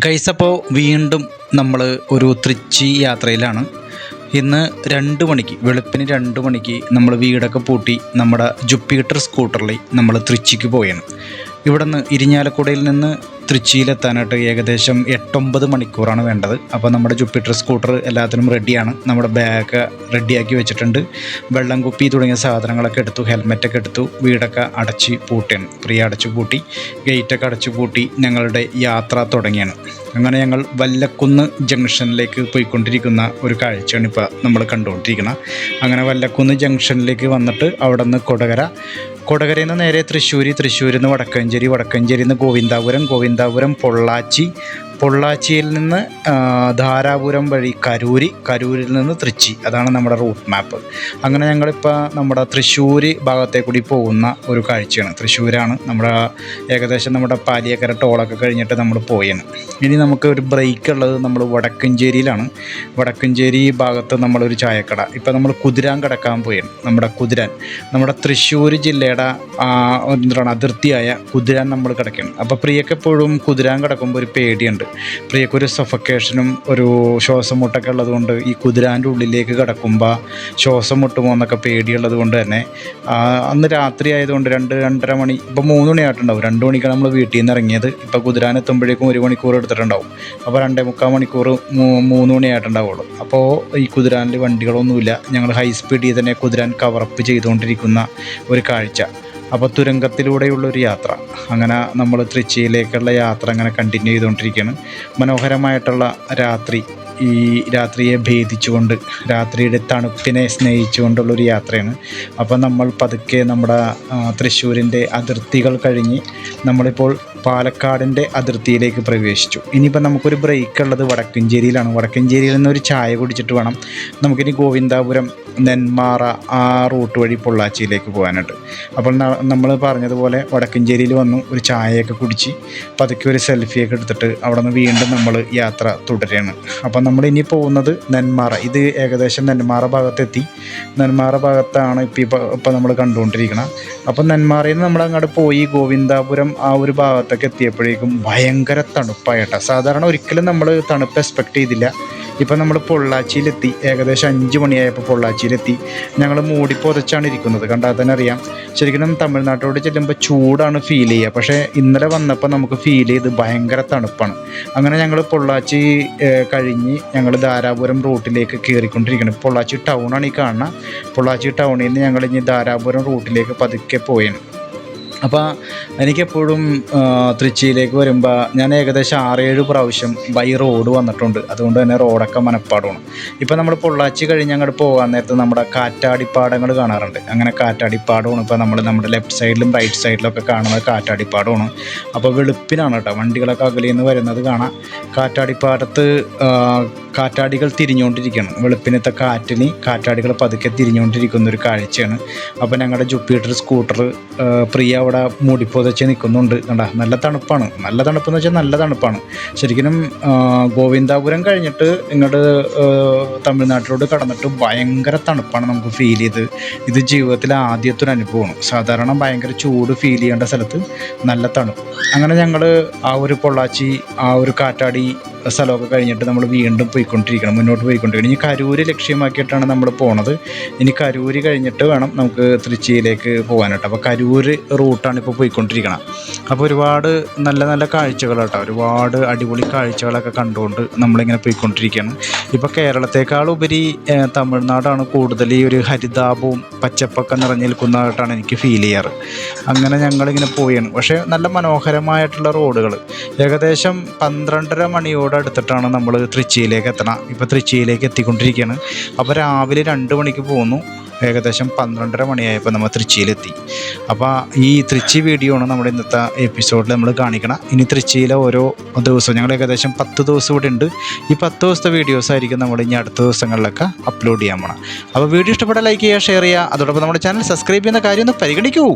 Guys അപ്പോൾ വീണ്ടും നമ്മൾ ഒരു തൃച്ചി യാത്രയിലാണ്. ഇന്ന് രണ്ട് മണിക്ക് വെളുപ്പിന് രണ്ട് മണിക്ക് നമ്മൾ വീടൊക്കെ പൂട്ടി നമ്മുടെ ജുപ്പിറ്റർ സ്കൂട്ടറിൽ നമ്മൾ തൃച്ചിക്ക് പോയാണ്. ഇവിടെ നിന്ന് ഇരിഞ്ഞാലക്കുടയിൽ നിന്ന് തൃച്ചിയിലെത്താനായിട്ട് ഏകദേശം എട്ടൊമ്പത് മണിക്കൂറാണ് വേണ്ടത്. അപ്പോൾ നമ്മുടെ ജുപ്പിറ്റർ സ്കൂട്ടർ എല്ലാത്തിനും റെഡിയാണ്. നമ്മുടെ ബാഗ് റെഡിയാക്കി വെച്ചിട്ടുണ്ട്. വെള്ളം കുപ്പി തുടങ്ങിയ സാധനങ്ങളൊക്കെ എടുത്തു ഹെൽമെറ്റൊക്കെ എടുത്തു വീടൊക്കെ അടച്ച് പൂട്ടിയാണ് പ്രിയ അടച്ചു പൂട്ടി ഗേറ്റൊക്കെ അടച്ചു പൂട്ടി ഞങ്ങളുടെ യാത്ര തുടങ്ങിയാണ്. അങ്ങനെ ഞങ്ങൾ വല്ലക്കുന്ന് ജംഗ്ഷനിലേക്ക് പോയിക്കൊണ്ടിരിക്കുന്ന ഒരു കാഴ്ചയാണ് ഇപ്പോൾ നമ്മൾ കണ്ടുകൊണ്ടിരിക്കുന്നത്. അങ്ങനെ വല്ലക്കുന്ന് ജംഗ്ഷനിലേക്ക് വന്നിട്ട് അവിടെ നിന്ന് കൊടകര. കൊടകരയിൽ നിന്ന് നേരെ തൃശ്ശൂർ തൃശ്ശൂരിൽ നിന്ന് വടക്കഞ്ചേരി വടക്കഞ്ചേരിയിൽ നിന്ന് ഗോവിന്ദാപുരം ഗോവിന്ദാപുരം പൊള്ളാച്ചി പൊള്ളാച്ചിയിൽ നിന്ന് ധാരാപുരം വഴി കരൂരി കരൂരിൽ നിന്ന് തൃച്ചി. അതാണ് നമ്മുടെ റൂട്ട് മാപ്പ്. അങ്ങനെ ഞങ്ങളിപ്പോൾ നമ്മുടെ തൃശ്ശൂർ ഭാഗത്തെ കൂടി പോകുന്ന ഒരു കാഴ്ചയാണ്. തൃശ്ശൂരാണ് നമ്മുടെ ഏകദേശം നമ്മുടെ പാലിയക്കര ടോളൊക്കെ കഴിഞ്ഞിട്ട് നമ്മൾ പോയാണ്. ഇനി നമുക്ക് ഒരു ബ്രേക്ക് ഉള്ളത് നമ്മൾ വടക്കഞ്ചേരിയിലാണ് വടക്കഞ്ചേരി ഭാഗത്ത് നമ്മളൊരു ചായക്കട. ഇപ്പോൾ നമ്മൾ കുതിരാൻ കിടക്കാൻ പോയാണ്. നമ്മുടെ കുതിരാൻ. നമ്മുടെ തൃശ്ശൂർ ജില്ലയുടെ എന്താണ് അതിർത്തിയായ കുതിരാൻ നമ്മൾ കിടക്കുകയാണ്. അപ്പോൾ പ്രിയക്കെപ്പോഴും കുതിരാൻ കിടക്കുമ്പോൾ ഒരു പേടിയുണ്ട്. പ്രിയക്ക് ഒരു സഫക്കേഷനും ഒരു ശ്വാസം മുട്ടൊക്കെ ഉള്ളതുകൊണ്ട് ഈ കുതിരാന്റെ ഉള്ളിലേക്ക് കിടക്കുമ്പോൾ ശ്വാസം മുട്ടുമോ എന്നൊക്കെ പേടിയുള്ളത് കൊണ്ട് തന്നെ അന്ന് രാത്രി ആയതുകൊണ്ട് രണ്ട് രണ്ടര മണി ഇപ്പോൾ മൂന്ന് മണിയായിട്ടുണ്ടാവും. രണ്ട് മണിക്കാണ് നമ്മൾ വീട്ടിൽ നിന്ന് ഇറങ്ങിയത്. ഇപ്പോൾ കുതിരാൻ എത്തുമ്പോഴേക്കും ഒരു മണിക്കൂർ എടുത്തിട്ടുണ്ടാവും. അപ്പോൾ രണ്ടേ മുക്കാൽ മണിക്കൂർ മൂന്ന് മണിയായിട്ടുണ്ടാവുള്ളൂ. അപ്പോൾ ഈ കുതിരാനിൽ വണ്ടികളൊന്നുമില്ല. ഞങ്ങൾ ഹൈ സ്പീഡിൽ തന്നെ കുതിരാൻ കവറപ്പ് ചെയ്തുകൊണ്ടിരിക്കുന്ന ഒരു കാഴ്ച. അപ്പോൾ തുരങ്കത്തിലൂടെയുള്ളൊരു യാത്ര. അങ്ങനെ നമ്മൾ തൃച്ചിയിലേക്കുള്ള യാത്ര അങ്ങനെ കണ്ടിന്യൂ ചെയ്തുകൊണ്ടിരിക്കുകയാണ് മനോഹരമായിട്ടുള്ള രാത്രി ഈ രാത്രിയെ ഭേദിച്ചുകൊണ്ട് രാത്രിയുടെ തണുപ്പിനെ സ്നേഹിച്ചുകൊണ്ടുള്ളൊരു യാത്രയാണ്. അപ്പോൾ നമ്മൾ പതുക്കെ നമ്മുടെ തൃശ്ശൂരിന്റെ അതിർത്തികൾ കഴിഞ്ഞ് നമ്മളിപ്പോൾ പാലക്കാടിന്റെ അതിർത്തിയിലേക്ക് പ്രവേശിച്ചു. ഇനിയിപ്പോൾ നമുക്കൊരു ബ്രേക്ക് ഉള്ളത് വടക്കഞ്ചേരിയിലാണ്. വടക്കഞ്ചേരിയിൽ നിന്ന് ഒരു ചായ കുടിച്ചിട്ട് വേണം നമുക്കിനി ഗോവിന്ദാപുരം നെന്മാറ ആ റൂട്ട് വഴി പൊള്ളാച്ചിയിലേക്ക് പോകാനായിട്ട്. അപ്പോൾ നമ്മൾ പറഞ്ഞതുപോലെ വടക്കഞ്ചേരിയിൽ വന്നു ഒരു ചായയൊക്കെ കുടിച്ച് പതുക്കെ ഒരു സെൽഫിയൊക്കെ എടുത്തിട്ട് അവിടെ നിന്ന് വീണ്ടും നമ്മൾ യാത്ര തുടരുകയാണ്. അപ്പോൾ നമ്മൾ ഇനി പോകുന്നത് നെന്മാറ. ഇത് ഏകദേശം നെന്മാറ ഭാഗത്തെത്തി. നെന്മാറ ഭാഗത്താണ് ഇപ്പോൾ ഇപ്പോൾ നമ്മൾ കണ്ടുകൊണ്ടിരിക്കുന്നത് അപ്പോൾ നെന്മാറയിൽ നിന്ന് നമ്മൾ അങ്ങോട്ട് പോയി ഗോവിന്ദാപുരം ആ ഒരു ഭാഗത്തൊക്കെ എത്തിയപ്പോഴേക്കും ഭയങ്കര തണുപ്പായിട്ട. സാധാരണ ഒരിക്കലും നമ്മൾ തണുപ്പ് എക്സ്പെക്ട് ചെയ്തില്ല. ഇപ്പം നമ്മൾ പൊള്ളാച്ചിയിലെത്തി. ഏകദേശം അഞ്ച് മണിയായപ്പോൾ പൊള്ളാച്ചിയിലെത്തി. ഞങ്ങൾ മൂടി പുതച്ചാണ് ഇരിക്കുന്നത്. കണ്ടാൽ തന്നെ അറിയാം. ശരിക്കും തമിഴ്നാട്ടോട് ചെല്ലുമ്പോൾ ചൂടാണ് ഫീൽ ചെയ്യുക. പക്ഷേ ഇന്നലെ വന്നപ്പോൾ നമുക്ക് ഫീൽ ചെയ്ത് ഭയങ്കര തണുപ്പാണ്. അങ്ങനെ ഞങ്ങൾ പൊള്ളാച്ചി കഴിഞ്ഞ് ഞങ്ങൾ ധാരാപുരം റൂട്ടിലേക്ക് കയറിക്കൊണ്ടിരിക്കണം പൊള്ളാച്ചി ടൗണാണ് ഈ കാണുന്നത് പൊള്ളാച്ചി ടൗണിൽ നിന്ന് ഞങ്ങൾ ഇനി ധാരാപുരം റൂട്ടിലേക്ക് പതുക്കെ പോയാണ് അപ്പോൾ എനിക്കെപ്പോഴും തൃച്ചിയിലേക്ക് വരുമ്പോൾ ഞാൻ ഏകദേശം ആറേഴ് പ്രാവശ്യം ബൈ റോഡ് വന്നിട്ടുണ്ട്. അതുകൊണ്ട് തന്നെ റോഡൊക്കെ മനപ്പാടമാണ് ഇപ്പോൾ നമ്മൾ പൊള്ളാച്ചി കഴിഞ്ഞ് അങ്ങോട്ട് പോകാൻ നേരത്ത് നമ്മുടെ കാറ്റാടിപ്പാടങ്ങൾ കാണാറുണ്ട്. അങ്ങനെ കാറ്റാടിപ്പാടമാണ്. ഇപ്പോൾ നമ്മൾ നമ്മുടെ ലെഫ്റ്റ് സൈഡിലും റൈറ്റ് സൈഡിലൊക്കെ കാണുന്നത് കാറ്റാടിപ്പാടമാണ്. അപ്പോൾ വെളുപ്പിനാണ് കേട്ടോ വണ്ടികളൊക്കെ അകലിൽ നിന്ന് വരുന്നത് കാണാം കാറ്റാടിപ്പാടത്ത് കാറ്റാടികൾ തിരിഞ്ഞുകൊണ്ടിരിക്കുകയാണ്. വെളുപ്പിനത്തെ കാറ്റിന് കാറ്റാടികൾ പതുക്കെ തിരിഞ്ഞുകൊണ്ടിരിക്കുന്ന ഒരു കാഴ്ചയാണ്. അപ്പോൾ ഞങ്ങളുടെ ജുപ്പിറ്റർ സ്കൂട്ടർ പ്രിയ അവിടെ മൂടിപ്പോതച്ച് നിൽക്കുന്നുണ്ട് കണ്ട നല്ല തണുപ്പാണ്. നല്ല തണുപ്പെന്ന് വെച്ചാൽ നല്ല തണുപ്പാണ്. ശരിക്കും ഗോവിന്ദാപുരം കഴിഞ്ഞിട്ട് ഇങ്ങോട്ട് തമിഴ്നാട്ടിലോട് കടന്നിട്ട് ഭയങ്കര തണുപ്പാണ് നമുക്ക് ഫീൽ ചെയ്ത്. ഇത് ജീവിതത്തിലെ ആദ്യത്തെ ഒരു അനുഭവമാണ്. സാധാരണ ഭയങ്കര ചൂട് ഫീൽ ചെയ്യേണ്ട സ്ഥലത്ത് നല്ല തണുപ്പ്. അങ്ങനെ ഞങ്ങൾ ആ ഒരു പൊള്ളാച്ചി ആ ഒരു കാറ്റാടി സ്ഥലമൊക്കെ കഴിഞ്ഞിട്ട് നമ്മൾ വീണ്ടും പോയിക്കൊണ്ടിരിക്കണം മുന്നോട്ട് പോയിക്കൊണ്ടിരിക്കണം. ഇനി കരൂര് ലക്ഷ്യമാക്കിയിട്ടാണ് നമ്മൾ പോണത്. ഇനി കരൂര് കഴിഞ്ഞിട്ട് വേണം നമുക്ക് തൃച്ചിയിലേക്ക് പോകാനായിട്ട്. അപ്പോൾ കരൂര് റൂട്ടാണ് ഇപ്പോൾ പോയിക്കൊണ്ടിരിക്കണം. അപ്പോൾ ഒരുപാട് നല്ല നല്ല കാഴ്ചകൾ കേട്ടോ ഒരുപാട് അടിപൊളി കാഴ്ചകളൊക്കെ കണ്ടുകൊണ്ട് നമ്മളിങ്ങനെ പോയിക്കൊണ്ടിരിക്കുകയാണ് ഇപ്പോൾ കേരളത്തേക്കാൾ ഉപരി തമിഴ്നാടാണ് കൂടുതൽ ഈ ഒരു ഹരിതാപവും പച്ചപ്പൊക്കെ നിറഞ്ഞു നിൽക്കുന്നതായിട്ടാണ് എനിക്ക് ഫീൽ ചെയ്യാറ്. അങ്ങനെ ഞങ്ങളിങ്ങനെ പോയാണ്. പക്ഷേ നല്ല മനോഹരമായിട്ടുള്ള റോഡുകൾ ഏകദേശം പന്ത്രണ്ടര മണിയോട് അടുത്തിട്ടാണ് നമ്മൾ തൃച്ചിയിലേക്ക് എത്തണം. ഇപ്പോൾ തൃച്ചിയിലേക്ക് എത്തിക്കൊണ്ടിരിക്കുകയാണ് അപ്പോൾ രാവിലെ രണ്ട് മണിക്ക് പോകുന്നു ഏകദേശം പന്ത്രണ്ടര മണിയായപ്പോൾ നമ്മൾ തൃച്ചിയിലെത്തി അപ്പോൾ ഈ തൃച്ചി വീഡിയോ ആണ് നമ്മുടെ ഇന്നത്തെ എപ്പിസോഡിൽ നമ്മൾ കാണിക്കണം. ഇനി തൃച്ചിയിലെ ഓരോ ദിവസവും ഞങ്ങൾ ഏകദേശം പത്ത് ദിവസം ഇവിടെ ഉണ്ട്. ഈ പത്ത് ദിവസത്തെ വീഡിയോസ് ആയിരിക്കും നമ്മൾ ഇനി അടുത്ത ദിവസങ്ങളിലൊക്കെ അപ്ലോഡ് ചെയ്യാൻ പോകണം അപ്പോൾ വീഡിയോ ഇഷ്ടപ്പെട്ട ലൈക്ക് ചെയ്യുക ഷെയർ ചെയ്യുക. അതോടൊപ്പം നമ്മുടെ ചാനൽ സബ്സ്ക്രൈബ് ചെയ്യുന്ന കാര്യം ഒന്ന് പരിഗണിക്കൂ.